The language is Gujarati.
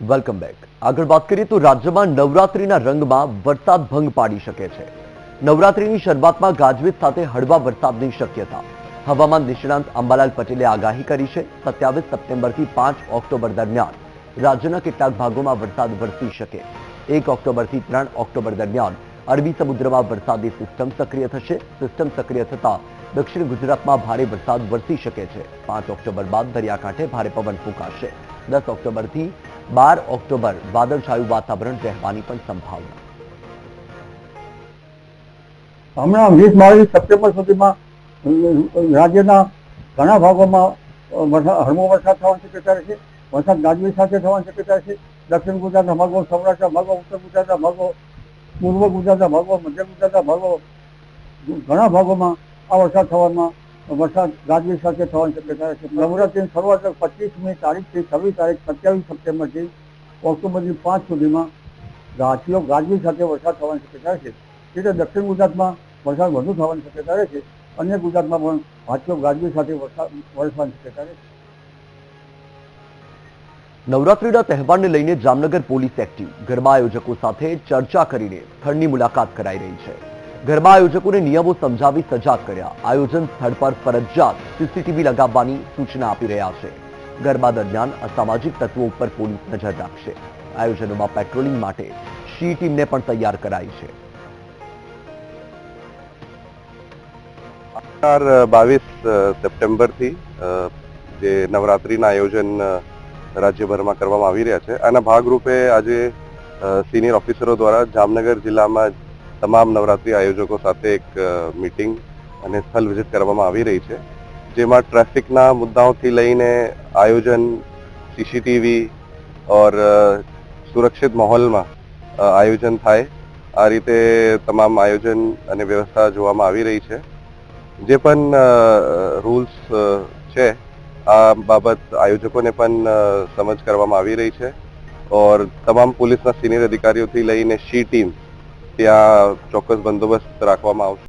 વેલકમ બેક આગળ વાત કરીએ તો રાજ્યમાં નવરાત્રીના રંગમાં વરસાદ ભંગ પાડી શકે છે. નવરાત્રીની શરૂઆતમાં ગાજવીજ સાથે હળવા વરસાદની શક્યતા. હવામાન નિષ્ણાંત અંબાલાલ પટેલે આગાહી કરી છે, સત્યાવીસ સપ્ટેમ્બરથી પાંચ ઓક્ટોબર દરમિયાન રાજ્યના કેટલાક ભાગોમાં વરસાદ વરસી શકે. એક ઓક્ટોબરથી ત્રણ ઓક્ટોબર દરમિયાન અરબી સમુદ્રમાં વરસાદી સિસ્ટમ સક્રિય થશે. સિસ્ટમ સક્રિય થતા દક્ષિણ ગુજરાતમાં ભારે વરસાદ વરસી શકે છે. પાંચ ઓક્ટોબર બાદ દરિયાકાંઠે ભારે પવન ફૂંકાશે. દસ ઓક્ટોબરથી બાર ઓક્ટોબર વાદળછાયું વાતાવરણ રહેવાની પણ સંભાવના. હમણાં વીસ બાવીસ સપ્ટેમ્બર સુધીમાં રાજ્યના ઘણા ભાગોમાં વરસાદ હળવો વરસાદ થવાની શક્યતા રહેશે. વરસાદ ગાજવી સાથે થવાની શક્યતા છે દક્ષિણ ગુજરાતના ભાગો, સૌરાષ્ટ્રના ભાગો, ઉત્તર ગુજરાતના ભાગો, પૂર્વ ગુજરાતના ભાગો, મધ્ય ગુજરાતના ભાગો, ઘણા ભાગોમાં આ વરસાદ થવામાં વરસાદ ગાજવીજ સાથે થવાની શક્યતા છે નવરાત્રીની શરૂઆત પચીસમી તારીખથી છવ્વીસ તારીખ સત્યાવીસ સપ્ટેમ્બરથી ઓક્ટોબરની પાંચ સુધીમાં ગાજવીઓ ગાજવીજ સાથે વરસાદ થવાની શક્યતા છે એટલે દક્ષિણ ગુજરાતમાં વરસાદ વધુ થવાની શક્યતા રહે છે અન્ય ગુજરાતમાં પણ ભાજપ ગાજવી સાથે વરસાદ વરસવાની શક્યતા રહે નવરાત્રીના તહેવારને લઈને જામનગર પોલીસ એક્ટિવ. ગરબા આયોજકો સાથે ચર્ચા કરીને સ્થળની મુલાકાત કરાઈ રહી છે. ગરબા આયોજકોને નિયમો સમજાવી સજાગ કર્યા. આયોજન સ્થળ પર ફરજિયાત સીસીટીવી લગાવવાની સૂચના આપી રહ્યા છે. ગરબા દરમિયાન અસામાજિક તત્વો ઉપર પોલીસ નજર રાખશે આયોજનોમાં પેટ્રોલિંગ માટે શી ટીમને પણ તૈયાર કરાઈ છે. બાવીસ સપ્ટેમ્બરથી જે નવરાત્રિના આયોજન રાજ્યભરમાં કરવામાં આવી રહ્યા છે. આના ભાગરૂપે આજે સિનિયર ઓફિસરો દ્વારા જામનગર જિલ્લામાં તમામ નવરાત્રિ આયોજકો સાથે એક મિટિંગ અને સ્થળ વિઝિટ કરવામાં આવી રહી છે, જેમાં ટ્રાફિકના મુદ્દાઓથી લઈને આયોજન સીસીટીવી ઓર સુરક્ષિત માહોલમાં આયોજન થાય, આ રીતે તમામ આયોજન અને વ્યવસ્થા જોવામાં આવી રહી છે. જે પણ રૂલ્સ છે, આ બાબત આયોજકોને પણ સમજ કરવામાં આવી રહી છે. ઓર તમામ પોલીસના સિનિયર અધિકારીઓથી લઈને શી ટીમ ત્યાં ચોક્કસ બંદોબસ્ત રાખવામાં આવશે.